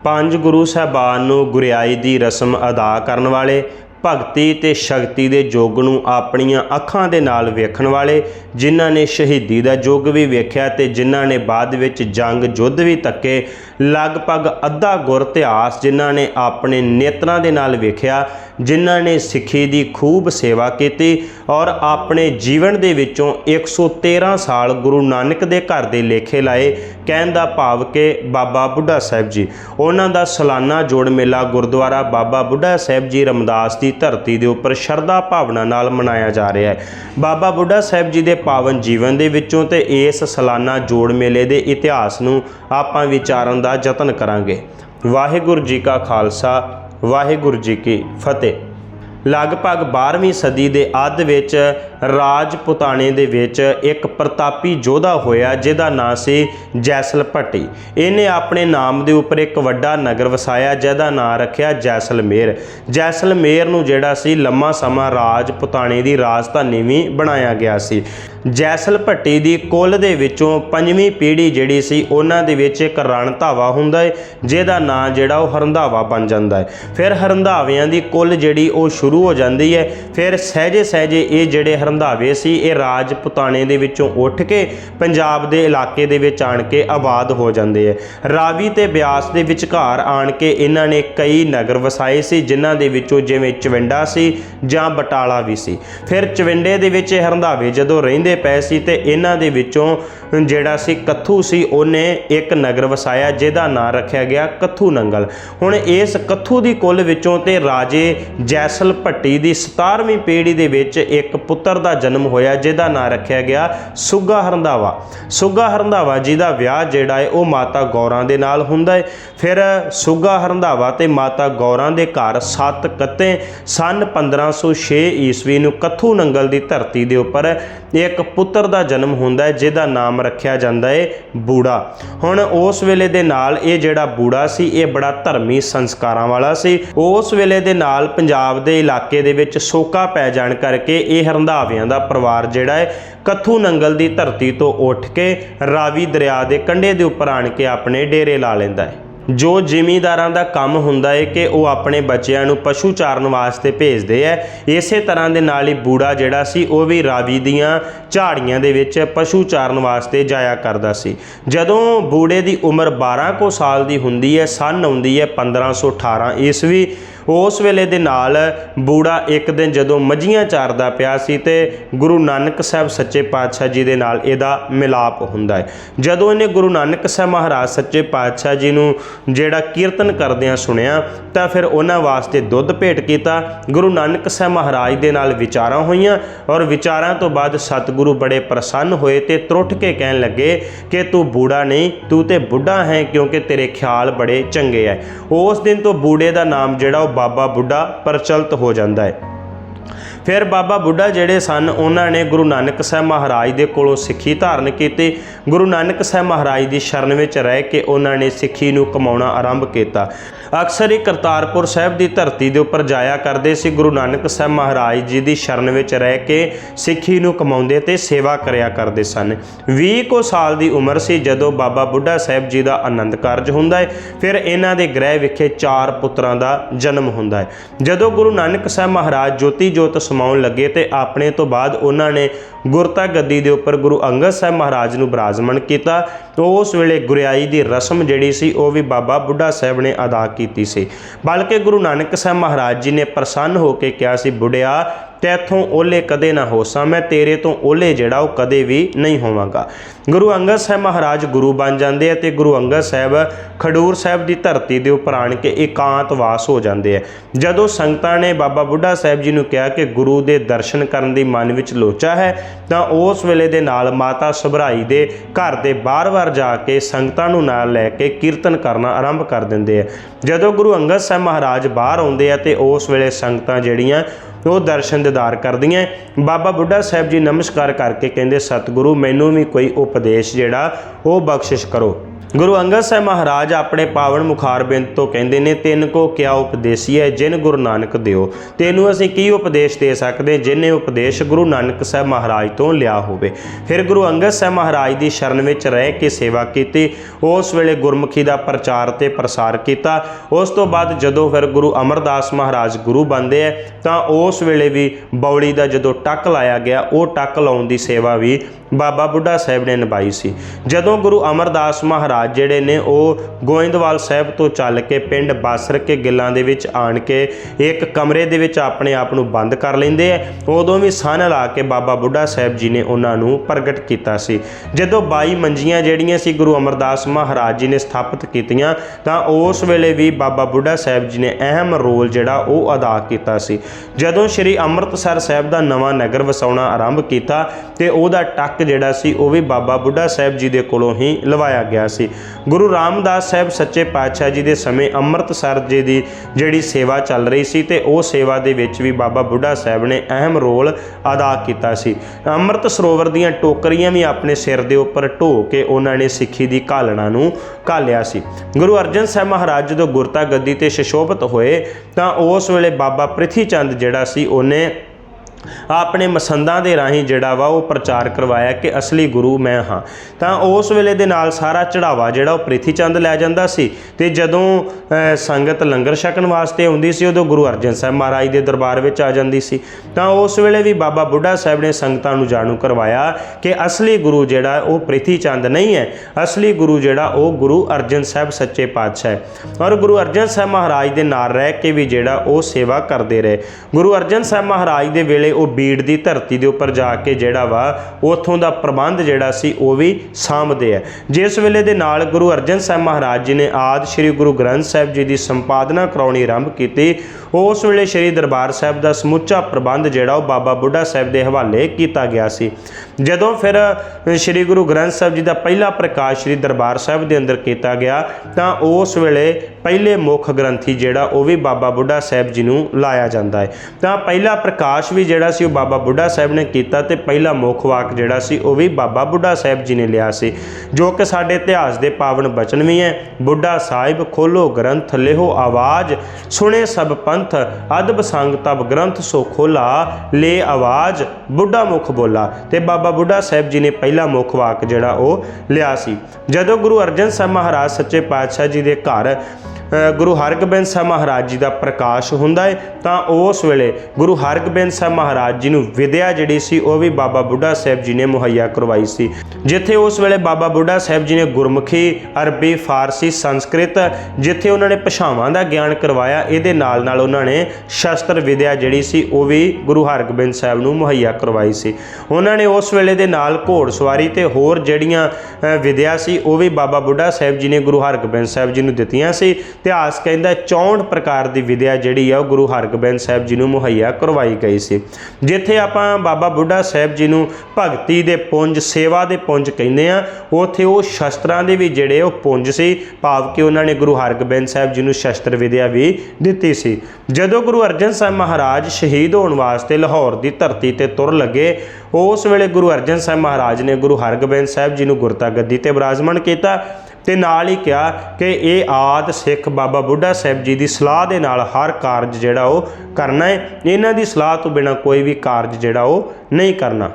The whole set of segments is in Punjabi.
ਪੰਜ ਗੁਰੂ ਸਾਹਿਬਾਨ ਨੂੰ ਗੁਰਿਆਈ ਦੀ ਰਸਮ ਅਦਾ ਕਰਨ ਵਾਲੇ, ਭਗਤੀ ਤੇ ਸ਼ਕਤੀ ਦੇ ਯੁੱਗ ਨੂੰ ਆਪਣੀਆਂ ਅੱਖਾਂ ਦੇ ਨਾਲ ਵੇਖਣ ਵਾਲੇ, ਜਿਨ੍ਹਾਂ ਨੇ ਸ਼ਹੀਦੀ ਦਾ ਯੁੱਗ ਵੀ ਵੇਖਿਆ ਤੇ ਜਿਨ੍ਹਾਂ ਨੇ ਬਾਅਦ ਵਿੱਚ ਜੰਗ ਯੁੱਧ ਵੀ ਤੱਕੇ, ਲਗਭਗ ਅੱਧਾ ਗੁਰ ਇਤਿਹਾਸ ਜਿਨ੍ਹਾਂ ਨੇ ਆਪਣੇ ਨੇਤਰਾਂ ਦੇ ਨਾਲ ਵੇਖਿਆ ਜਿਨ੍ਹਾਂ ਨੇ ਸਿੱਖੀ ਦੀ ਖੂਬ ਸੇਵਾ ਕੀਤੀ ਔਰ ਆਪਣੇ ਜੀਵਨ ਦੇ ਵਿੱਚੋਂ 113 ਸਾਲ ਗੁਰੂ ਨਾਨਕ ਦੇ ਘਰ ਦੇ ਲੇਖੇ ਲਾਏ, ਕਹਿਣ ਦਾ ਭਾਵ ਕਿ ਬਾਬਾ ਬੁੱਢਾ ਸਾਹਿਬ ਜੀ। ਉਹਨਾਂ ਦਾ ਸਾਲਾਨਾ ਜੋੜ ਮੇਲਾ ਗੁਰਦੁਆਰਾ ਬਾਬਾ ਬੁੱਢਾ ਸਾਹਿਬ ਜੀ ਰਮਦਾਸ ਦੀ ਧਰਤੀ ਦੇ ਉੱਪਰ ਸ਼ਰਧਾ ਭਾਵਨਾ ਨਾਲ ਮਨਾਇਆ ਜਾ ਰਿਹਾ ਹੈ। ਬਾਬਾ ਬੁੱਢਾ ਸਾਹਿਬ ਜੀ ਦੇ ਪਾਵਨ ਜੀਵਨ ਦੇ ਵਿੱਚੋਂ ਤੇ ਇਸ ਸਾਲਾਨਾ ਜੋੜ ਮੇਲੇ ਦੇ ਇਤਿਹਾਸ ਨੂੰ ਆਪਾਂ ਵਿਚਾਰਨ ਦਾ ਯਤਨ ਕਰਾਂਗੇ। ਵਾਹਿਗੁਰੂ ਜੀ ਕਾ ਖਾਲਸਾ ਵਾਹਿਗੁਰੂ ਜੀ ਕੀ ਫਤਿਹ। ਲਗਭਗ 12ਵੀਂ ਸਦੀ ਦੇ ਅੱਧ ਵਿੱਚ ਰਾਜਪੁਤਾਣੇ ਦੇ ਵਿੱਚ ਇੱਕ ਪ੍ਰਤਾਪੀ ਯੋਧਾ ਹੋਇਆ, ਜਿਹਦਾ ਨਾਂ ਸੀ ਜੈਸਲ ਭੱਟੀ ਇਹਨੇ ਆਪਣੇ ਨਾਮ ਦੇ ਉੱਪਰ ਇੱਕ ਵੱਡਾ ਨਗਰ ਵਸਾਇਆ, ਜਿਹਦਾ ਨਾਂ ਰੱਖਿਆ ਜੈਸਲਮੇਰ। ਜੈਸਲਮੇਰ ਨੂੰ ਜਿਹੜਾ ਸੀ, ਲੰਮਾ ਸਮਾਂ ਰਾਜਪੁਤਾਣੇ ਦੀ ਰਾਜਧਾਨੀ ਵੀ ਬਣਾਇਆ ਗਿਆ ਸੀ। ਜੈਸਲ ਭੱਟੀ ਦੀ ਕੁੱਲ ਦੇ ਵਿੱਚੋਂ ਪੰਜਵੀਂ ਪੀੜ੍ਹੀ ਜਿਹੜੀ ਸੀ, ਉਹਨਾਂ ਦੇ ਵਿੱਚ ਇੱਕ ਰਣਧਾਵਾ ਹੁੰਦਾ ਹੈ ਜਿਹਦਾ ਨਾਂ ਜਿਹੜਾ ਉਹ ਹਰੰਧਾਵਾ ਬਣ ਜਾਂਦਾ ਹੈ ਫਿਰ ਹਰੰਧਾਵਿਆਂ ਦੀ ਕੁੱਲ ਜਿਹੜੀ ਉਹ ਸ਼ੁਰੂ ਹੋ ਜਾਂਦੀ ਹੈ ਫਿਰ ਸਹਿਜੇ ਸਹਿਜੇ ਇਹ ਜਿਹੜੇ ਰੰਧਾਵੇ ਸੀ, ਇਹ ਰਾਜਪੁਤਾਣੇ ਦੇ ਵਿੱਚੋਂ ਉੱਠ ਕੇ ਪੰਜਾਬ ਦੇ ਇਲਾਕੇ ਦੇ ਵਿੱਚ ਆਣ ਕੇ ਆਬਾਦ ਹੋ ਜਾਂਦੇ ਹੈ ਰਾਵੀ ਤੇ ਬਿਆਸ ਦੇ ਵਿਚਕਾਰ ਆਣ ਕੇ ਇਹਨਾਂ ਨੇ ਕਈ ਨਗਰ ਵਸਾਏ ਸੀ, ਜਿਨ੍ਹਾਂ ਦੇ ਵਿੱਚੋਂ ਜਿਵੇਂ ਚਵਿੰਡਾ ਸੀ ਜਾਂ ਬਟਾਲਾ ਵੀ ਸੀ। ਫਿਰ ਚਵਿੰਡੇ ਦੇ ਵਿੱਚ ਇਹ ਹਰੰਧਾਵੇ ਜਦੋਂ ਰਹਿੰਦੇ ਪਏ ਸੀ ਤੇ ਇਹਨਾਂ ਦੇ ਵਿੱਚੋਂ ਜਿਹੜਾ ਸੀ ਕੱਥੂ ਸੀ, ਉਹਨੇ ਇੱਕ ਨਗਰ ਵਸਾਇਆ, ਜਿਹਦਾ ਨਾਂ ਰੱਖਿਆ ਗਿਆ ਕੱਥੂ ਨੰਗਲ। ਹੁਣ ਇਸ ਕੱਥੂ ਦੀ ਕੁੱਲ ਵਿੱਚੋਂ ਤੇ ਰਾਜੇ ਜੈਸਲ ਭੱਟੀ ਦੀ 17ਵੀਂ ਪੀੜ੍ਹੀ ਦੇ ਵਿੱਚ ਇੱਕ ਪੁੱਤਰ ਦਾ ਜਨਮ ਹੋਇਆ, ਜਿਹਦਾ ਨਾਂ ਰੱਖਿਆ ਗਿਆ ਸੁੱਗਾ ਹਰੰਧਾਵਾ। ਸੁੱਗਾ ਹਰੰਧਾਵਾ ਜੀ ਦਾ ਵਿਆਹ ਜਿਹੜਾ ਹੈ ਉਹ ਮਾਤਾ ਗੌਰਾਂ ਦੇ ਨਾਲ ਹੁੰਦਾ ਹੈ ਫਿਰ ਸੁੱਗਾ ਹਰੰਧਾਵਾ ਤੇ ਮਾਤਾ ਗੌਰਾਂ ਦੇ ਘਰ ਸੱਤ ਕੱਤੇ ਸਨ 1506 ਈਸਵੀ ਨੂੰ ਕੱਥੂ ਨੰਗਲ ਦੀ ਧਰਤੀ ਦੇ ਉੱਪਰ ਇੱਕ ਪੁੱਤਰ ਦਾ ਜਨਮ ਹੁੰਦਾ ਹੈ, ਜਿਹਦਾ ਨਾਮ ਰੱਖਿਆ ਜਾਂਦਾ ਹੈ ਬੂੜਾ। ਹੁਣ ਉਸ ਵੇਲੇ ਦੇ ਨਾਲ ਇਹ ਜਿਹੜਾ ਬੂੜਾ ਸੀ, ਇਹ ਬੜਾ ਧਰਮੀ ਸੰਸਕਾਰਾਂ ਵਾਲਾ ਸੀ। ਉਸ ਵੇਲੇ ਦੇ ਨਾਲ ਪੰਜਾਬ ਦੇ ਇਲਾਕੇ ਦੇ ਵਿੱਚ ਸੋਕਾ ਪੈ ਜਾਣ ਕਰਕੇ ਇਹ ਹਰੰਧਾਵਿਆਂ ਦਾ ਪਰਿਵਾਰ ਜਿਹੜਾ ਹੈ, ਕੱਥੂ ਨੰਗਲ ਦੀ ਧਰਤੀ ਤੋਂ ਉੱਠ ਕੇ ਰਾਵੀ ਦਰਿਆ ਦੇ ਕੰਢੇ ਦੇ ਉੱਪਰ ਆਣ ਕੇ ਆਪਣੇ ਡੇਰੇ ਲਾ ਲੈਂਦਾ ਹੈ। ਜੋ ਜ਼ਿਮੀਂਦਾਰਾਂ ਦਾ ਕੰਮ ਹੁੰਦਾ ਹੈ ਕਿ ਉਹ ਆਪਣੇ ਬੱਚਿਆਂ ਨੂੰ ਪਸ਼ੂ ਚਾਰਨ ਵਾਸਤੇ ਭੇਜਦੇ ਐ, ਇਸੇ ਤਰ੍ਹਾਂ ਦੇ ਨਾਲ ਹੀ ਬੂੜਾ ਜਿਹੜਾ ਸੀ, ਉਹ ਵੀ ਰਾਵੀ ਦੀਆਂ ਝਾੜੀਆਂ ਦੇ ਵਿੱਚ ਪਸ਼ੂ ਚਾਰਨ ਵਾਸਤੇ ਜਾਇਆ ਕਰਦਾ ਸੀ। ਜਦੋਂ ਬੂੜੇ ਦੀ ਉਮਰ 12 ਕੋ ਸਾਲ ਦੀ ਹੁੰਦੀ ਹੈ ਸੰਨ ਆਉਂਦੀ ਹੈ 1518 ਈਸਵੀ ਉਸ ਵੇਲੇ ਦੇ ਨਾਲ ਬੂੜਾ ਇੱਕ ਦਿਨ ਜਦੋਂ ਮੱਝੀਆਂ ਚਾਰਦਾ ਪਿਆ ਸੀ ਤੇ ਗੁਰੂ ਨਾਨਕ ਸਾਹਿਬ ਸੱਚੇ ਪਾਤਸ਼ਾਹ ਜੀ ਦੇ ਨਾਲ ਇਹਦਾ ਮਿਲਾਪ ਹੁੰਦਾ ਹੈ। ਜਦੋਂ ਇਹਨੇ ਗੁਰੂ ਨਾਨਕ ਸਾਹਿਬ ਮਹਾਰਾਜ ਸੱਚੇ ਪਾਤਸ਼ਾਹ ਜੀ ਨੂੰ ਜਿਹੜਾ ਕੀਰਤਨ ਕਰਦਿਆਂ ਸੁਣਿਆ ਤਾਂ ਫਿਰ ਉਹਨਾਂ ਵਾਸਤੇ ਦੁੱਧ ਭੇਟ ਕੀਤਾ, ਗੁਰੂ ਨਾਨਕ ਸਾਹਿਬ ਮਹਾਰਾਜ ਦੇ ਨਾਲ ਵਿਚਾਰਾਂ ਹੋਈਆਂ ਔਰ ਵਿਚਾਰਾਂ ਤੋਂ ਬਾਅਦ ਸਤਿਗੁਰੂ ਬੜੇ ਪ੍ਰਸੰਨ ਹੋਏ ਤੇ ਤਰੁੱਠ ਕੇ ਕਹਿਣ ਲੱਗੇ ਕਿ ਤੂੰ ਬੂੜਾ ਨਹੀਂ, ਤੂੰ ਤੇ ਬੁੱਢਾ ਹੈ ਕਿਉਂਕਿ ਤੇਰੇ ਖਿਆਲ ਬੜੇ ਚੰਗੇ ਐ। ਉਸ ਦਿਨ ਤੋਂ ਬੂੜੇ ਦਾ ਨਾਮ ਜਿਹੜਾ ਉਹ ਬਾਬਾ ਬੁੱਢਾ ਪ੍ਰਚਲਿਤ ਹੋ ਜਾਂਦਾ ਹੈ। ਫਿਰ ਬਾਬਾ ਬੁੱਢਾ ਜਿਹੜੇ ਸਨ, ਉਹਨਾਂ ਨੇ ਗੁਰੂ ਨਾਨਕ ਸਾਹਿਬ ਮਹਾਰਾਜ ਦੇ ਕੋਲੋਂ ਸਿੱਖੀ ਧਾਰਨ ਕੀਤੀ। ਗੁਰੂ ਨਾਨਕ ਸਾਹਿਬ ਮਹਾਰਾਜ ਦੀ ਸ਼ਰਨ ਵਿੱਚ ਰਹਿ ਕੇ ਉਹਨਾਂ ਨੇ ਸਿੱਖੀ ਨੂੰ ਕਮਾਉਣਾ ਆਰੰਭ ਕੀਤਾ। ਅਕਸਰ ਹੀ ਕਰਤਾਰਪੁਰ ਸਾਹਿਬ ਦੀ ਧਰਤੀ ਦੇ ਉੱਪਰ ਜਾਇਆ ਕਰਦੇ ਸੀ। ਗੁਰੂ ਨਾਨਕ ਸਾਹਿਬ ਮਹਾਰਾਜ ਜੀ ਦੀ ਸ਼ਰਨ ਵਿੱਚ ਰਹਿ ਕੇ ਸਿੱਖੀ ਨੂੰ ਕਮਾਉਂਦੇ ਤੇ ਸੇਵਾ ਕਰਿਆ ਕਰਦੇ ਸਨ। 20 ਕੋ ਸਾਲ ਦੀ ਉਮਰ ਸੀ ਜਦੋਂ ਬਾਬਾ ਬੁੱਢਾ ਸਾਹਿਬ ਜੀ ਦਾ ਆਨੰਦ ਕਾਰਜ ਹੁੰਦਾ ਹੈ। ਫਿਰ ਇਹਨਾਂ ਦੇ ਗ੍ਰਹਿ ਵਿਖੇ ਚਾਰ ਪੁੱਤਰਾਂ ਦਾ ਜਨਮ ਹੁੰਦਾ ਹੈ। ਜਦੋਂ ਗੁਰੂ ਨਾਨਕ ਸਾਹਿਬ ਮਹਾਰਾਜ ਜੋਤੀ ਜੋਤ ਸਮ ਸਮਾਉਣ ਲੱਗੇ ਤੇ ਆਪਣੇ ਤੋਂ ਬਾਅਦ ਉਹਨਾਂ ਨੇ ਗੁਰਤਾ ਗੱਦੀ ਦੇ ਉੱਪਰ ਗੁਰੂ ਅੰਗਦ ਸਾਹਿਬ ਮਹਾਰਾਜ ਨੂੰ ਬਿਰਾਜਮਾਨ ਕੀਤਾ। ਤਾਂ ਉਸ ਵੇਲੇ ਗੁਰਿਆਈ ਦੀ ਰਸਮ ਜਿਹੜੀ ਸੀ, ਉਹ ਵੀ ਬਾਬਾ ਬੁੱਢਾ ਸਾਹਿਬ ਨੇ ਅਦਾ ਕੀਤੀ ਸੀ। ਬਲਕਿ ਗੁਰੂ ਨਾਨਕ ਸਾਹਿਬ ਮਹਾਰਾਜ ਜੀ ਨੇ ਪ੍ਰਸੰਨ ਹੋ ਕੇ ਕਿਹਾ ਸੀ, ਬੁੱਢਿਆ ਤੈਥੋਂ ਓਲੇ ਕਦੇ ਨਾ ਹੋਸਾਂ ਮੈਂ ਤੇਰੇ ਤੋਂ ਓਲੇ ਜਿਹੜਾ ਉਹ ਕਦੇ ਵੀ ਨਹੀਂ ਹੋਵਾਂਗਾ। ਗੁਰੂ ਅੰਗਦ ਸਾਹਿਬ ਮਹਾਰਾਜ ਗੁਰੂ ਬਣ ਜਾਂਦੇ ਆ ਤੇ ਗੁਰੂ ਅੰਗਦ ਸਾਹਿਬ ਖਡੂਰ ਸਾਹਿਬ ਦੀ ਧਰਤੀ ਦੇ ਉੱਪਰ ਆਣ ਕੇ ਇਕਾਂਤ ਵਾਸ ਹੋ ਜਾਂਦੇ ਆ। ਜਦੋਂ ਸੰਗਤਾਂ ਨੇ ਬਾਬਾ ਬੁੱਢਾ ਸਾਹਿਬ ਜੀ ਨੂੰ ਕਿਹਾ ਕਿ ਗੁਰੂ ਦੇ ਦਰਸ਼ਨ ਕਰਨ ਦੀ ਮਨ ਵਿੱਚ ਲੋਚਾ ਹੈ, ਤਾਂ ਉਸ ਵੇਲੇ ਦੇ ਨਾਲ ਮਾਤਾ ਸੁਭਰਾਈ ਦੇ ਘਰ ਦੇ ਬਾਰ-ਬਾਰ ਜਾ ਕੇ ਸੰਗਤਾਂ ਨੂੰ ਨਾਲ ਲੈ ਕੇ ਕੀਰਤਨ ਕਰਨਾ ਆਰੰਭ ਕਰ ਦਿੰਦੇ ਆ। ਜਦੋਂ ਗੁਰੂ ਅੰਗਦ ਸਾਹਿਬ ਮਹਾਰਾਜ ਬਾਹਰ ਆਉਂਦੇ ਆ ਤੇ ਉਸ ਵੇਲੇ ਸੰਗਤਾਂ ਜਿਹੜੀਆਂ ਉਹ ਦਰਸ਼ਨ ਦਿਦਾਰ ਕਰਦੀਆਂ ਬਾਬਾ ਬੁੱਢਾ ਸਾਹਿਬ ਜੀ ਨਮਸਕਾਰ ਕਰਕੇ ਕਹਿੰਦੇ, ਸਤਿਗੁਰੂ, ਮੈਨੂੰ ਵੀ ਕੋਈ ਉਪਦੇਸ਼ ਜਿਹੜਾ, ਉਹ ਬਖਸ਼ਿਸ਼ ਕਰੋ। ਗੁਰੂ ਅੰਗਦ ਸਾਹਿਬ ਮਹਾਰਾਜ ਆਪਣੇ ਪਾਵਨ ਮੁਖਾਰਬਿੰਦ ਤੋਂ ਕਹਿੰਦੇ ਨੇ, ਤਿੰਨ ਕੋ ਕਿਆ ਉਪਦੇਸੀ ਹੈ? ਜਿਨ ਗੁਰੂ ਨਾਨਕ ਦਿਓ। ਤੈਨੂੰ ਅਸੀਂ ਕੀ ਉਪਦੇਸ਼ ਦੇ ਸਕਦੇ? ਜਿਨੇ ਉਪਦੇਸ਼ ਗੁਰੂ ਨਾਨਕ ਸਾਹਿਬ ਮਹਾਰਾਜ ਤੋਂ ਲਿਆ ਹੋਵੇ। ਫਿਰ ਗੁਰੂ ਅੰਗਦ ਸਾਹਿਬ ਮਹਾਰਾਜ ਦੀ ਸ਼ਰਨ ਵਿੱਚ ਰਹਿ ਕੇ ਸੇਵਾ ਕੀਤੀ। ਉਸ ਵੇਲੇ ਗੁਰਮੁਖੀ ਦਾ ਪ੍ਰਚਾਰ ਤੇ ਪ੍ਰਸਾਰ ਕੀਤਾ। ਉਸ ਤੋਂ ਬਾਅਦ ਜਦੋਂ ਫਿਰ ਗੁਰੂ ਅਮਰਦਾਸ ਮਹਾਰਾਜ ਗੁਰੂ ਬਣਦੇ ਆ ਤਾਂ ਉਸ ਵੇਲੇ ਵੀ ਬੌਲੀ ਦਾ ਜਦੋਂ ਟੱਕ ਲਾਇਆ ਗਿਆ, ਉਹ ਟੱਕ ਲਾਉਣ ਦੀ ਸੇਵਾ ਵੀ ਬਾਬਾ ਬੁੱਢਾ ਸਾਹਿਬ ਨੇ ਨਿਭਾਈ ਸੀ। ਜਦੋਂ ਗੁਰੂ ਅਮਰਦਾਸ ਮਹਾਰਾਜ ਜਿਹੜੇ ਨੇ ਉਹ ਗੋਇੰਦਵਾਲ ਸਾਹਿਬ ਤੋਂ ਚੱਲ ਕੇ ਪਿੰਡ ਬਾਸਰ ਕੇ ਗਿੱਲਾਂ ਦੇ ਵਿੱਚ ਆਣ ਕੇ ਇੱਕ ਕਮਰੇ ਦੇ ਵਿੱਚ ਆਪਣੇ ਆਪ ਨੂੰ ਬੰਦ ਕਰ ਲੈਂਦੇ ਆ। ਉਦੋਂ ਵੀ ਸਨ ਲਾ ਕੇ ਬਾਬਾ ਬੁੱਢਾ ਸਾਹਿਬ ਜੀ ਨੇ ਉਹਨਾਂ ਨੂੰ ਪ੍ਰਗਟ ਕੀਤਾ ਸੀ। ਜਦੋਂ 22 ਮੰਜੀਆਂ ਜਿਹੜੀਆਂ ਸੀ ਗੁਰੂ ਅਮਰਦਾਸ ਮਹਾਰਾਜ ਜੀ ਨੇ ਸਥਾਪਿਤ ਕੀਤੀਆਂ, ਤਾਂ ਉਸ ਵੇਲੇ ਵੀ ਬਾਬਾ ਬੁੱਢਾ ਸਾਹਿਬ ਜੀ ਨੇ ਅਹਿਮ ਰੋਲ ਜਿਹੜਾ ਉਹ ਅਦਾ ਕੀਤਾ ਸੀ। ਜਦੋਂ ਸ੍ਰੀ ਅੰਮ੍ਰਿਤਸਰ ਸਾਹਿਬ ਦਾ ਨਵਾਂ ਨਗਰ ਵਸਾਉਣਾ ਆਰੰਭ ਕੀਤਾ, ਤੇ ਉਹਦਾ ਟੱਕ ਜਿਹੜਾ ਸੀ, ਉਹ ਵੀ ਬਾਬਾ ਬੁੱਢਾ ਸਾਹਿਬ ਜੀ ਦੇ ਕੋਲੋਂ ਹੀ ਲਵਾਇਆ ਗਿਆ ਸੀ। ਗੁਰੂ ਰਾਮਦਾਸ ਸਾਹਿਬ ਸੱਚੇ ਪਾਤਸ਼ਾਹ ਜੀ ਦੇ ਸਮੇਂ ਅੰਮ੍ਰਿਤਸਰ ਜੀ ਦੀ ਜਿਹੜੀ ਸੇਵਾ ਚੱਲ ਰਹੀ ਸੀ ਤੇ ਉਹ ਸੇਵਾ ਦੇ ਵਿੱਚ ਵੀ ਬਾਬਾ ਬੁੱਢਾ ਸਾਹਿਬ ਨੇ ਅਹਿਮ ਰੋਲ ਅਦਾ ਕੀਤਾ ਸੀ। ਅੰਮ੍ਰਿਤ ਸਰੋਵਰ ਦੀਆਂ ਟੋਕਰੀਆਂ ਵੀ ਆਪਣੇ ਸਿਰ ਦੇ ਉੱਪਰ ਢੋ ਕੇ ਉਹਨਾਂ ਨੇ ਸਿੱਖੀ ਦੀ ਘਾਲਣਾ ਨੂੰ ਘਾਲਿਆ ਸੀ। ਗੁਰੂ ਅਰਜਨ ਸਾਹਿਬ ਮਹਾਰਾਜ ਜਦੋਂ ਗੁਰਤਾ ਗੱਦੀ ਤੇ ਸ਼ਸ਼ੋਭਤ ਹੋਏ ਤਾਂ ਉਸ ਵੇਲੇ ਬਾਬਾ ਪ੍ਰਿਥੀ ਚੰਦ ਜਿਹੜਾ ਸੀ ਉਹਨੇ ਆਪਣੇ ਮਸੰਦਾਂ ਦੇ ਰਾਹੀਂ ਜਿਹੜਾ ਵਾ ਉਹ ਪ੍ਰਚਾਰ ਕਰਵਾਇਆ ਕਿ ਅਸਲੀ ਗੁਰੂ ਮੈਂ ਹਾਂ। ਤਾਂ ਉਸ ਵੇਲੇ ਦੇ ਨਾਲ ਸਾਰਾ ਚੜਾਵਾ ਜਿਹੜਾ ਉਹ ਪ੍ਰਿਥੀ ਚੰਦ ਲੈ ਜਾਂਦਾ ਸੀ ਤੇ ਜਦੋਂ ਸੰਗਤ ਲੰਗਰ ਛਕਣ ਵਾਸਤੇ ਆਉਂਦੀ ਸੀ, ਉਦੋਂ ਗੁਰੂ ਅਰਜਨ ਸਾਹਿਬ ਮਹਾਰਾਜ ਦੇ ਦਰਬਾਰ ਵਿੱਚ ਆ ਜਾਂਦੀ ਸੀ। ਤਾਂ ਉਸ ਵੇਲੇ ਵੀ ਬਾਬਾ ਬੁੱਢਾ ਸਾਹਿਬ ਨੇ ਸੰਗਤਾਂ ਨੂੰ ਜਾਣੂ ਕਰਵਾਇਆ ਕਿ ਅਸਲੀ ਗੁਰੂ ਜਿਹੜਾ ਉਹ ਪ੍ਰਿਥੀ ਚੰਦ ਨਹੀਂ ਹੈ। ਅਸਲੀ ਗੁਰੂ ਜਿਹੜਾ ਉਹ ਗੁਰੂ ਅਰਜਨ ਸਾਹਿਬ ਸੱਚੇ ਪਾਤਸ਼ਾਹ ਹੈ। ਔਰ ਗੁਰੂ ਅਰਜਨ ਸਾਹਿਬ ਮਹਾਰਾਜ ਦੇ ਨਾਲ ਰਹਿ ਕੇ ਵੀ ਜਿਹੜਾ ਉਹ ਸੇਵਾ ਕਰਦੇ ਰਹੇ। ਗੁਰੂ ਅਰਜਨ ਸਾਹਿਬ ਮਹਾਰਾਜ ਦੇ ਵੇਲੇ ਉਹ ਬੀੜ ਦੀ ਧਰਤੀ ਦੇ ਉੱਪਰ ਜਾ ਕੇ ਜਿਹੜਾ ਵਾ, ਉਥੋਂ ਦਾ ਪ੍ਰਬੰਧ ਜਿਹੜਾ ਸੀ, ਉਹ ਵੀ ਸਾਂਭਦੇ ਆ। ਜਿਸ ਵੇਲੇ ਦੇ ਨਾਲ ਗੁਰੂ ਅਰਜਨ ਸਾਹਿਬ ਮਹਾਰਾਜ ਜੀ ਨੇ ਆਦ ਸ੍ਰੀ ਗੁਰੂ ਗ੍ਰੰਥ ਸਾਹਿਬ ਜੀ ਦੀ ਸੰਪਾਦਨਾ ਕਰਾਉਣੀ ਆਰੰਭ ਕੀਤੀ ਉਸ ਵੇਲੇ ਸ੍ਰੀ ਦਰਬਾਰ ਸਾਹਿਬ ਦਾ ਸਮੁੱਚਾ ਪ੍ਰਬੰਧ ਜਿਹੜਾ ਉਹ ਬਾਬਾ ਬੁੱਢਾ ਸਾਹਿਬ ਦੇ ਹਵਾਲੇ ਕੀਤਾ ਗਿਆ ਸੀ। ਜਦੋਂ ਫਿਰ ਸ੍ਰੀ ਗੁਰੂ ਗ੍ਰੰਥ ਸਾਹਿਬ ਜੀ ਦਾ ਪਹਿਲਾ ਪ੍ਰਕਾਸ਼ ਸ੍ਰੀ ਦਰਬਾਰ ਸਾਹਿਬ ਦੇ ਅੰਦਰ ਕੀਤਾ ਗਿਆ, ਤਾਂ ਉਸ ਵੇਲੇ ਪਹਿਲੇ ਮੁੱਖ ਗ੍ਰੰਥੀ ਜਿਹੜਾ ਉਹ ਵੀ ਬਾਬਾ ਬੁੱਢਾ ਸਾਹਿਬ ਜੀ ਨੂੰ ਲਾਇਆ ਜਾਂਦਾ ਹੈ। ਤਾਂ ਪਹਿਲਾ ਪ੍ਰਕਾਸ਼ ਵੀ ਜਿਹੜਾ ਸੀ ਉਹ ਬਾਬਾ ਬੁੱਢਾ ਸਾਹਿਬ ਨੇ ਕੀਤਾ ਤੇ ਪਹਿਲਾ ਮੁੱਖ ਵਾਕ ਜਿਹੜਾ ਸੀ ਉਹ ਵੀ ਬਾਬਾ ਬੁੱਢਾ ਸਾਹਿਬ ਜੀ ਨੇ ਲਿਆ ਸੀ, ਜੋ ਕਿ ਸਾਡੇ ਇਤਿਹਾਸ ਦੇ ਪਾਵਨ ਬਚਨ ਵੀ ਹੈ। ਬੁੱਢਾ ਸਾਹਿਬ ਖੋਲੋ ਗ੍ਰੰਥ ਲਿਹੋ ਆਵਾਜ਼, ਸੁਣੇ ਸਭ ਪੰਥ ਅਦਬ ਸੰਗ ਤਬ ਗ੍ਰੰਥ ਸੋ ਖੋਲਾ, ਲੈ ਆਵਾਜ਼, ਬੁੱਢਾ ਮੁਖ ਬੋਲਾ। ਤੇ ਬਾਬਾ ਬੁੱਢਾ ਸਾਹਿਬ ਜੀ ਨੇ ਪਹਿਲਾ ਮੁੱਖ ਵਾਕ ਜਿਹੜਾ ਉਹ ਲਿਆ ਸੀ। ਜਦੋਂ ਗੁਰੂ ਅਰਜਨ ਸਾਹਿਬ ਮਹਾਰਾਜ ਸੱਚੇ ਪਾਤਸ਼ਾਹ ਜੀ ਦੇ ਘਰ ਗੁਰੂ ਹਰਗੋਬਿੰਦ ਸਾਹਿਬ ਮਹਾਰਾਜ ਜੀ ਦਾ ਪ੍ਰਕਾਸ਼ ਹੁੰਦਾ ਹੈ ਤਾਂ ਉਸ ਵੇਲੇ ਗੁਰੂ ਹਰਗੋਬਿੰਦ ਸਾਹਿਬ ਮਹਾਰਾਜ ਜੀ ਨੂੰ ਵਿਦਿਆ ਜਿਹੜੀ ਸੀ ਉਹ ਵੀ ਬਾਬਾ ਬੁੱਢਾ ਸਾਹਿਬ ਜੀ ਨੇ ਮੁਹੱਈਆ ਕਰਵਾਈ ਸੀ। ਜਿੱਥੇ ਉਸ ਵੇਲੇ ਬਾਬਾ ਬੁੱਢਾ ਸਾਹਿਬ ਜੀ ਨੇ ਗੁਰਮੁਖੀ ਅਰਬੀ ਫਾਰਸੀ ਸੰਸਕ੍ਰਿਤ ਜਿੱਥੇ ਉਹਨਾਂ ਨੇ ਭਾਸ਼ਾਵਾਂ ਦਾ ਗਿਆਨ ਕਰਵਾਇਆ ਇਹਦੇ ਨਾਲ ਨਾਲ ਉਹਨਾਂ ਨੇ ਸ਼ਸਤਰ ਵਿਦਿਆ ਜਿਹੜੀ ਸੀ ਉਹ ਵੀ ਗੁਰੂ ਹਰਗੋਬਿੰਦ ਸਾਹਿਬ ਨੂੰ ਮੁਹੱਈਆ ਕਰਵਾਈ ਸੀ। ਉਹਨਾਂ ਨੇ ਉਸ ਵੇਲੇ ਦੇ ਨਾਲ ਘੋੜਸਵਾਰੀ ਤੇ ਹੋਰ ਜਿਹੜੀਆਂ ਅ, ਵਿਦਿਆ ਸੀ ਉਹ ਵੀ ਬਾਬਾ ਬੁੱਢਾ ਸਾਹਿਬ ਜੀ ਨੇ ਗੁਰੂ ਹਰਗੋਬਿੰਦ ਸਾਹਿਬ ਜੀ ਨੂੰ ਦਿੱਤੀਆਂ ਸੀ। ਇਤਿਹਾਸ ਕਹਿੰਦਾ 64 ਪ੍ਰਕਾਰ ਦੀ ਵਿਦਿਆ ਜਿਹੜੀ ਆ ਉਹ ਗੁਰੂ ਹਰਗੋਬਿੰਦ ਸਾਹਿਬ ਜੀ ਨੂੰ ਮੁਹੱਈਆ ਕਰਵਾਈ ਗਈ ਸੀ। ਜਿੱਥੇ ਆਪਾਂ ਬਾਬਾ ਬੁੱਢਾ ਸਾਹਿਬ ਜੀ ਨੂੰ ਭਗਤੀ ਦੇ ਪੁੰਜ, ਸੇਵਾ ਦੇ ਪੁੰਜ ਕਹਿੰਦੇ ਆ, ਉਥੇ ਉਹ ਸ਼ਸਤਰਾਂ ਦੇ ਵੀ ਜਿਹੜੇ ਉਹ ਪੁੰਜ ਸੀ ਭਾਵ ਕਿ ਉਹਨਾਂ ਨੇ ਗੁਰੂ ਹਰਗੋਬਿੰਦ ਸਾਹਿਬ ਜੀ ਨੂੰ ਸ਼ਸਤਰ ਵਿਦਿਆ ਵੀ ਦਿੱਤੀ ਸੀ। ਜਦੋਂ ਗੁਰੂ ਅਰਜਨ ਸਾਹਿਬ ਮਹਾਰਾਜ ਸ਼ਹੀਦ ਹੋਣ ਵਾਸਤੇ ਲਾਹੌਰ ਦੀ ਧਰਤੀ ਤੇ ਤੁਰ ਲੱਗੇ, ਉਸ ਵੇਲੇ ਗੁਰੂ ਅਰਜਨ ਸਾਹਿਬ ਮਹਾਰਾਜ ਨੇ ਗੁਰੂ ਹਰਗੋਬਿੰਦ ਸਾਹਿਬ ਜੀ ਨੂੰ ਗੁਰਤਾ ਗੱਦੀ ਤੇ ਬਿਰਾਜਮਾਨ ਕੀਤਾ। ਤੇ ਨਾਲ ਹੀ ਕਿਹਾ ਕਿ ਇਹ ਆਦ ਸਿੱਖ ਬਾਬਾ ਬੁੱਢਾ ਸਾਹਿਬ ਜੀ ਦੀ ਸਲਾਹ ਦੇ ਨਾਲ ਹਰ ਕਾਰਜ ਜਿਹੜਾ ਉਹ ਕਰਨਾ ਹੈ। ਇਹਨਾਂ ਦੀ ਸਲਾਹ ਤੋਂ ਬਿਨਾ ਕੋਈ ਵੀ ਕਾਰਜ ਜਿਹੜਾ ਉਹ ਨਹੀਂ ਕਰਨਾ।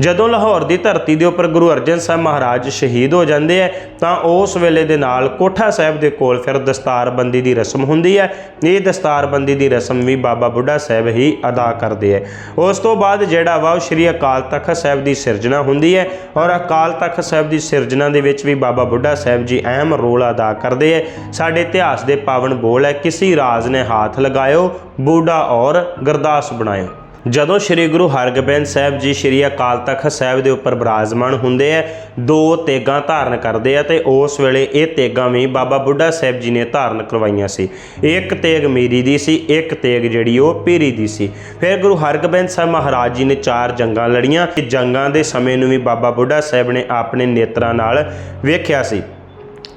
ਜਦੋਂ ਲਾਹੌਰ ਦੀ ਧਰਤੀ ਦੇ ਉੱਪਰ ਗੁਰੂ ਅਰਜਨ ਸਾਹਿਬ ਮਹਾਰਾਜ ਸ਼ਹੀਦ ਹੋ ਜਾਂਦੇ ਹੈ ਤਾਂ ਉਸ ਵੇਲੇ ਦੇ ਨਾਲ ਕੋਠਾ ਸਾਹਿਬ ਦੇ ਕੋਲ ਫਿਰ ਦਸਤਾਰਬੰਦੀ ਦੀ ਰਸਮ ਹੁੰਦੀ ਹੈ ਇਹ ਦਸਤਾਰਬੰਦੀ ਦੀ ਰਸਮ ਵੀ ਬਾਬਾ ਬੁੱਢਾ ਸਾਹਿਬ ਹੀ ਅਦਾ ਕਰਦੇ ਹੈ ਉਸ ਤੋਂ ਬਾਅਦ ਜਿਹੜਾ ਵਾ, ਉਹ ਸ੍ਰੀ ਅਕਾਲ ਤਖਤ ਸਾਹਿਬ ਦੀ ਸਿਰਜਣਾ ਹੁੰਦੀ ਹੈ ਔਰ ਅਕਾਲ ਤਖਤ ਸਾਹਿਬ ਦੀ ਸਿਰਜਣਾ ਦੇ ਵਿੱਚ ਵੀ ਬਾਬਾ ਬੁੱਢਾ ਸਾਹਿਬ ਜੀ ਅਹਿਮ ਰੋਲ ਅਦਾ ਕਰਦੇ ਹੈ ਸਾਡੇ ਇਤਿਹਾਸ ਦੇ ਪਾਵਨ ਬੋਲ ਹੈ, ਕਿਸੇ ਰਾਜ ਨੇ ਹਾਥ ਲਗਾਇਓ, ਬੂਢਾ ਔਰ ਗਰਦਾਸ ਬਣਾਇਓ। ਜਦੋਂ ਸ੍ਰੀ ਗੁਰੂ ਹਰਗੋਬਿੰਦ ਸਾਹਿਬ ਜੀ ਸ੍ਰੀ ਅਕਾਲ ਤਖਤ ਸਾਹਿਬ ਦੇ ਉੱਪਰ ਬਿਰਾਜਮਾਨ ਹੁੰਦੇ ਆ, ਦੋ ਤੇਗਾਂ ਧਾਰਨ ਕਰਦੇ ਆ ਤੇ ਉਸ ਵੇਲੇ ਇਹ ਤੇਗਾਂ ਵੀ ਬਾਬਾ ਬੁੱਢਾ ਸਾਹਿਬ ਜੀ ਨੇ ਧਾਰਨ ਕਰਵਾਈਆਂ ਸੀ। ਇੱਕ ਤੇਗ ਮੀਰੀ ਦੀ ਸੀ, ਇੱਕ ਤੇਗ ਜਿਹੜੀ ਉਹ ਪੀਰੀ ਦੀ ਸੀ। ਫਿਰ ਗੁਰੂ ਹਰਗੋਬਿੰਦ ਸਾਹਿਬ ਮਹਾਰਾਜ ਜੀ ਨੇ ਚਾਰ ਜੰਗਾਂ ਲੜੀਆਂ ਤੇ ਜੰਗਾਂ ਦੇ ਸਮੇਂ ਨੂੰ ਵੀ ਬਾਬਾ ਬੁੱਢਾ ਸਾਹਿਬ ਨੇ ਆਪਣੇ ਨੇਤਰਾਂ ਨਾਲ ਵੇਖਿਆ ਸੀ।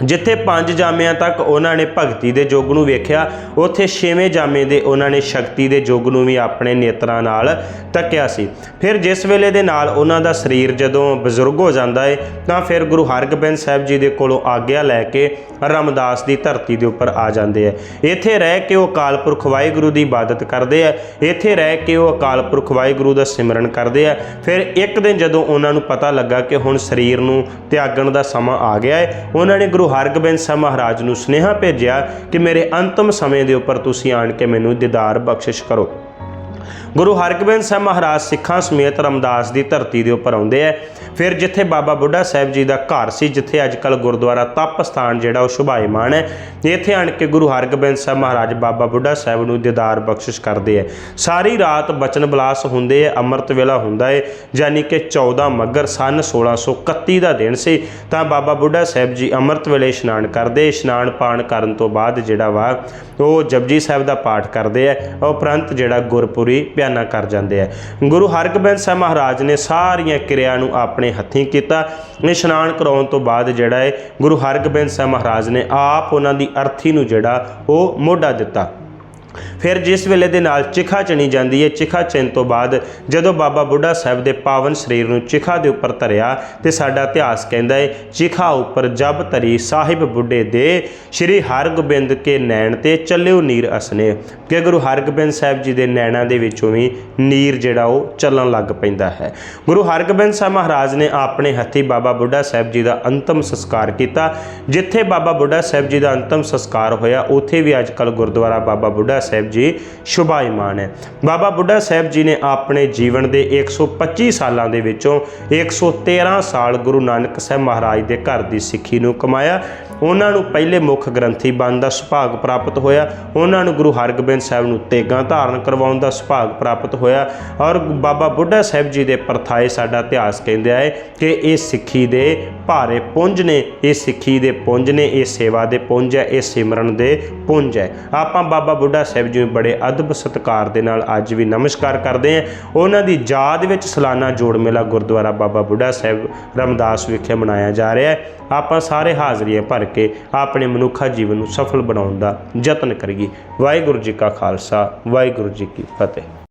ਜਿੱਥੇ ਪੰਜ ਜਾਮਿਆਂ ਤੱਕ ਉਹਨਾਂ ਨੇ ਭਗਤੀ ਦੇ ਯੁੱਗ ਨੂੰ ਵੇਖਿਆ, ਉੱਥੇ ਛੇਵੇਂ ਜਾਮੇ ਦੇ ਉਹਨਾਂ ਨੇ ਸ਼ਕਤੀ ਦੇ ਯੁੱਗ ਨੂੰ ਵੀ ਆਪਣੇ ਨੇਤਰਾਂ ਨਾਲ ਤੱਕਿਆ ਸੀ। ਫਿਰ ਜਿਸ ਵੇਲੇ ਦੇ ਨਾਲ ਉਹਨਾਂ ਦਾ ਸਰੀਰ ਜਦੋਂ ਬਜ਼ੁਰਗ ਹੋ ਜਾਂਦਾ ਹੈ ਤਾਂ ਫਿਰ ਗੁਰੂ ਹਰਗੋਬਿੰਦ ਸਾਹਿਬ ਜੀ ਦੇ ਕੋਲੋਂ ਆਗਿਆ ਲੈ ਕੇ ਰਮਦਾਸ ਦੀ ਧਰਤੀ ਦੇ ਉੱਪਰ ਆ ਜਾਂਦੇ ਆ। ਇੱਥੇ ਰਹਿ ਕੇ ਉਹ ਅਕਾਲ ਪੁਰਖ ਵਾਹਿਗੁਰੂ ਦੀ ਇਬਾਦਤ ਕਰਦੇ ਆ। ਇੱਥੇ ਰਹਿ ਕੇ ਉਹ ਅਕਾਲ ਪੁਰਖ ਵਾਹਿਗੁਰੂ ਦਾ ਸਿਮਰਨ ਕਰਦੇ ਆ। ਫਿਰ ਇੱਕ ਦਿਨ ਜਦੋਂ ਉਹਨਾਂ ਨੂੰ ਪਤਾ ਲੱਗਾ ਕਿ ਹੁਣ ਸਰੀਰ ਨੂੰ ਤਿਆਗਣ ਦਾ ਸਮਾਂ ਆ ਗਿਆ ਹੈ ਉਹਨਾਂ ਨੇ ਗੁਰੂ ਹਰਗੋਬਿੰਦ ਸਾਹਿਬ ਮਹਾਰਾਜ ਨੂੰ ਸੁਨੇਹਾ ਭੇਜਿਆ ਕਿ ਮੇਰੇ ਅੰਤਮ ਸਮੇਂ ਦੇ ਉੱਪਰ ਤੁਸੀਂ ਆਣ ਕੇ ਮੈਨੂੰ ਦੀਦਾਰ ਬਖਸ਼ਿਸ਼ ਕਰੋ। ਗੁਰੂ ਹਰਗੋਬਿੰਦ ਸਾਹਿਬ ਮਹਾਰਾਜ ਸਿੱਖਾਂ ਸਮੇਤ ਰਮਦਾਸ ਦੀ ਧਰਤੀ ਦੇ ਉੱਪਰ ਆਉਂਦੇ ਆ। ਫਿਰ ਜਿੱਥੇ ਬਾਬਾ ਬੁੱਢਾ ਸਾਹਿਬ ਜੀ ਦਾ ਘਰ ਸੀ, ਜਿੱਥੇ ਅੱਜ ਕੱਲ ਗੁਰਦੁਆਰਾ ਤਪ ਸਥਾਨ ਜਿਹੜਾ ਉਹ ਸ਼ੁਭਾਇਮਾਨ ਹੈ, ਇੱਥੇ ਆਣ ਕੇ ਗੁਰੂ ਹਰਗੋਬਿੰਦ ਸਾਹਿਬ ਮਹਾਰਾਜ ਬਾਬਾ ਬੁੱਢਾ ਸਾਹਿਬ ਨੂੰ ਦੀਦਾਰ ਬਖਸ਼ਿਸ਼ ਕਰਦੇ ਆ। ਸਾਰੀ ਰਾਤ ਬਚਨ ਬਲਾਸ ਹੁੰਦੇ ਆ, ਅੰਮ੍ਰਿਤ ਵੇਲਾ ਹੁੰਦਾ ਹੈ ਯਾਨੀ ਕਿ 14 ਮੱਗਰ ਸਨ 1631 ਦਾ ਦਿਨ ਸੀ, ਤਾਂ ਬਾਬਾ ਬੁੱਢਾ ਸਾਹਿਬ ਜੀ ਅੰਮ੍ਰਿਤ ਵੇਲੇ ਇਸ਼ਨਾਨ ਕਰਦੇ, ਇਸ਼ਨਾਨ ਪਾਣ ਕਰਨ ਤੋਂ ਬਾਅਦ ਜਿਹੜਾ ਵਾ, ਉਹ ਜਪਜੀ ਸਾਹਿਬ ਦਾ ਪਾਠ ਕਰਦੇ ਆ। ਉਪਰੰਤ ਜਿਹੜਾ ਗੁਰਪੁਰੀ ਬਿਆਨਾ ਕਰ ਜਾਂਦੇ ਆ। ਗੁਰੂ ਹਰਗੋਬਿੰਦ ਸਾਹਿਬ ਮਹਾਰਾਜ ਨੇ ਸਾਰੀਆਂ ਕਿਰਿਆ ਨੂੰ ਆਪਣੇ ਹੱਥੀਂ ਕੀਤਾ। ਇਸ਼ਨਾਨ ਕਰਾਉਣ ਤੋਂ ਬਾਅਦ ਜਿਹੜਾ ਹੈ ਗੁਰੂ ਹਰਗੋਬਿੰਦ ਸਾਹਿਬ ਮਹਾਰਾਜ ਨੇ ਆਪ ਉਹਨਾਂ ਦੀ ਅਰਥੀ ਨੂੰ ਜਿਹੜਾ ਉਹ ਮੋਢਾ ਦਿੱਤਾ। ਫਿਰ ਜਿਸ ਵੇਲੇ ਦੇ ਨਾਲ ਚਿਖਾ ਚਣੀ ਜਾਂਦੀ ਹੈ, ਚਿਖਾ ਚਿਣ ਤੋਂ ਬਾਅਦ ਜਦੋਂ ਬਾਬਾ ਬੁੱਢਾ ਸਾਹਿਬ ਦੇ ਪਾਵਨ ਸਰੀਰ ਨੂੰ ਚਿਖਾ ਦੇ ਉੱਪਰ ਧਰਿਆ ਤੇ ਸਾਡਾ ਇਤਿਹਾਸ ਕਹਿੰਦਾ ਹੈ, ਚਿਖਾ ਉੱਪਰ ਜਬ ਧਰੀ ਸਾਹਿਬ ਬੁੱਢੇ ਦੇ, ਸ੍ਰੀ ਹਰਗੋਬਿੰਦ ਕੇ ਨੈਣ ਤੇ ਚੱਲਿਓ ਨੀਰ ਅਸਨੇ। ਕਿ ਗੁਰੂ ਹਰਗੋਬਿੰਦ ਸਾਹਿਬ ਜੀ ਦੇ ਨੈਣਾਂ ਦੇ ਵਿੱਚੋਂ ਵੀ ਨੀਰ ਜਿਹੜਾ ਉਹ ਚੱਲਣ ਲੱਗ ਪੈਂਦਾ ਹੈ। ਗੁਰੂ ਹਰਗੋਬਿੰਦ ਸਾਹਿਬ ਮਹਾਰਾਜ ਨੇ ਆਪਣੇ ਹੱਥੀ ਬਾਬਾ ਬੁੱਢਾ ਸਾਹਿਬ ਜੀ ਦਾ ਅੰਤਮ ਸੰਸਕਾਰ ਕੀਤਾ। ਜਿੱਥੇ ਬਾਬਾ ਬੁੱਢਾ ਸਾਹਿਬ ਜੀ ਦਾ ਅੰਤਮ ਸੰਸਕਾਰ ਹੋਇਆ, ਉੱਥੇ ਵੀ ਅੱਜ ਕੱਲ ਗੁਰਦੁਆਰਾ ਬਾਬਾ ਬੁੱਢਾ ਸਾਹਿਬ ਜੀ ਸ਼ੁਭਾਇਮਾਨ ਹੈ। ਬਾਬਾ ਬੁੱਢਾ ਸਾਹਿਬ ਜੀ ਨੇ ਆਪਣੇ ਜੀਵਨ ਦੇ 125 ਸਾਲਾਂ ਦੇ ਵਿੱਚੋਂ 113 ਸਾਲ ਗੁਰੂ ਨਾਨਕ ਸਾਹਿਬ ਮਹਾਰਾਜ ਦੇ ਘਰ ਦੀ ਸਿੱਖੀ ਨੂੰ ਕਮਾਇਆ। ਉਹਨਾਂ ਨੂੰ ਪਹਿਲੇ ਮੁੱਖ ਗ੍ਰੰਥੀ ਬਣਨ ਦਾ ਸੁਭਾਗ ਪ੍ਰਾਪਤ ਹੋਇਆ। ਉਹਨਾਂ ਨੂੰ ਗੁਰੂ ਹਰਗੋਬਿੰਦ ਸਾਹਿਬ ਨੂੰ ਤੇਗਾਂ ਧਾਰਨ ਕਰਵਾਉਣ ਦਾ ਸੁਭਾਗ ਪ੍ਰਾਪਤ ਹੋਇਆ। ਔਰ ਬਾਬਾ ਬੁੱਢਾ ਸਾਹਿਬ ਜੀ ਦੇ ਪਰਥਾਏ ਸਾਡਾ ਇਤਿਹਾਸ ਕਹਿੰਦੇ ਹੈ ਕਿ ਇਹ ਸਿੱਖੀ ਦੇ ਭਾਰੇ ਪੁੰਜ ਨੇ, ਇਹ ਸਿੱਖੀ ਦੇ ਪੁੰਜ ਨੇ, ਇਹ ਸੇਵਾ ਦੇ ਪੁੰਜ ਹੈ, ਇਹ ਸਿਮਰਨ ਦੇ ਪੁੰਜ ਹੈ। ਆਪਾਂ ਬਾਬਾ ਬੁੱਢਾ ਸਾਹਿਬ ਜੀ ਨੂੰ ਬੜੇ ਅਦਬ ਸਤਿਕਾਰ ਦੇ ਨਾਲ ਅੱਜ ਵੀ ਨਮਸਕਾਰ ਕਰਦੇ ਹਾਂ। ਉਹਨਾਂ ਦੀ ਯਾਦ ਵਿੱਚ ਸਾਲਾਨਾ ਜੋੜ ਮੇਲਾ ਗੁਰਦੁਆਰਾ ਬਾਬਾ ਬੁੱਢਾ ਸਾਹਿਬ ਰਮਦਾਸ ਵਿਖੇ ਮਨਾਇਆ ਜਾ ਰਿਹਾ ਹੈ। ਆਪਾਂ ਸਾਰੇ ਹਾਜ਼ਰੀਆਂ ਭਰ ਕੇ ਆਪਣੇ ਮਨੁੱਖਾ ਜੀਵਨ ਨੂੰ ਸਫਲ ਬਣਾਉਣ ਦਾ ਯਤਨ ਕਰੀਏ। ਵਾਹਿਗੁਰੂ ਜੀ ਕਾ ਖਾਲਸਾ, ਵਾਹਿਗੁਰੂ ਜੀ ਕੀ ਫਤਿਹ।